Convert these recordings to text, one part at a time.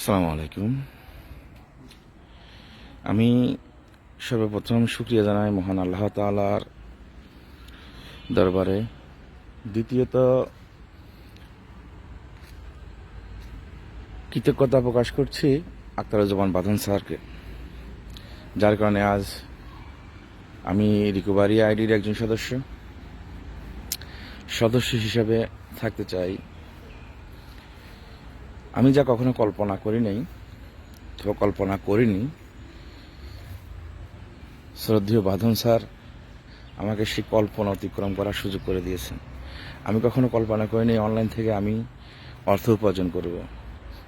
আসসালামু আলাইকুম আমি সর্বপ্রথম শুক্রিয়া জানাই মহান আল্লাহ তালার দরবারে। দ্বিতীয়ত, কৃতজ্ঞতা প্রকাশ করছি আক্তারুজ্জামান বাঁধন স্যারকে, যার কারণে আজ আমি রিকভারি আইডির একজন সদস্য সদস্য হিসাবে থাকতে চাই। আমি যা কখনো কল্পনা করি নাই, অথবা কল্পনা করিনি, শ্রদ্ধেয় বাঁধন স্যার আমাকে সেই কল্পনা অতিক্রম করার সুযোগ করে দিয়েছেন। আমি কখনো কল্পনা করিনি অনলাইন থেকে আমি অর্থ উপার্জন করব।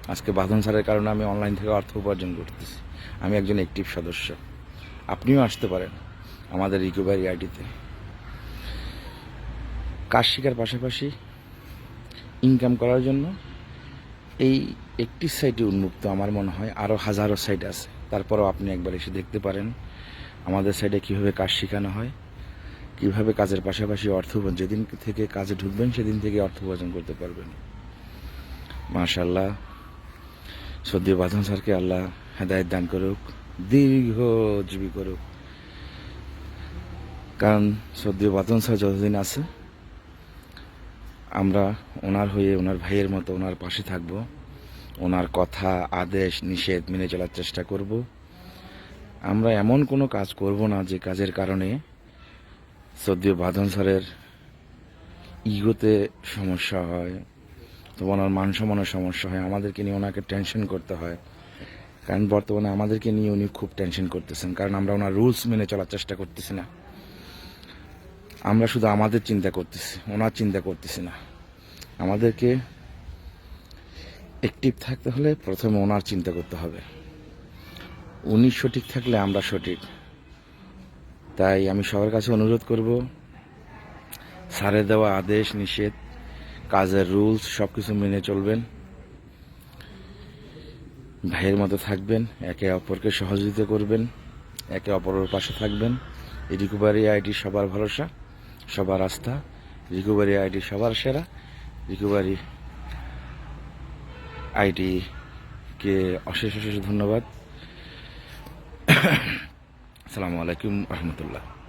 আজকে বাঁধন স্যারের কারণে আমি অনলাইন থেকে অর্থ উপার্জন করতেছি। আমি একজন অ্যাক্টিভ সদস্য। আপনিও আসতে পারেন আমাদের রিকভারি আইডিতে। কাজ শেখার পাশাপাশি ইনকাম করার জন্য এই একটি সাইটে উন্মুক্ত আমার মনে হয় আরও হাজারো সাইট আছে। তারপরেও আপনি একবার এসে দেখতে পারেন আমাদের সাইডে কীভাবে কাজ শেখানো হয়, কীভাবে কাজের পাশাপাশি অর্থ উপার্জন, যেদিন থেকে কাজে ঢুকবেন সেদিন থেকে অর্থ উপার্জন করতে পারবেন। মাশাল্লাহ সদ্য বাঁধন স্যারকে আল্লাহ হেদায়ত দান করুক, দীর্ঘ জীবী করুক। কারণ সদ্য বাঁধন স্যার যতদিন আছে আমরা ওনার হয়ে, ওনার ভাইয়ের মতো ওনার পাশে থাকব। ওনার কথা, আদেশ, নিষেধ মেনে চলার চেষ্টা করব। আমরা এমন কোনো কাজ করব না যে কাজের কারণে সদ্য বাঁধন স্যারের ইগোতে সমস্যা হয় তো ওনার মান সম্মানের সমস্যা হয়, আমাদেরকে নিয়ে ওনাকে টেনশন করতে হয়। কারণ বর্তমানে আমাদেরকে নিয়ে উনি খুব টেনশন করতেছেন, কারণ আমরা ওনার রুলস মেনে চলার চেষ্টা করতেছি না। আমরা শুধু আমাদের চিন্তা করতেছি, ওনার চিন্তা করতেছি না। আমাদেরকে অ্যাক্টিভ থাকতে হলে প্রথমে ওনার চিন্তা করতে হবে। উনি সঠিক থাকলে আমরা সঠিক। তাই আমি সবার কাছে অনুরোধ করব স্যারের দেওয়া আদেশ, নিষেধ, কাজের রুলস সব কিছু মেনে চলবেন। ভাইয়ের মতো থাকবেন, একে অপরকে সহযোগিতা করবেন, একে অপরের পাশে থাকবেন। রিকভারি আইডি সবার ভরসা। সবার আস্থা রিকভারি আইডি সবার সেরা রিকভারি আইডিকে অশেষ অশেষ ধন্যবাদ। আসসালামু আলাইকুম রহমতুল্লাহ।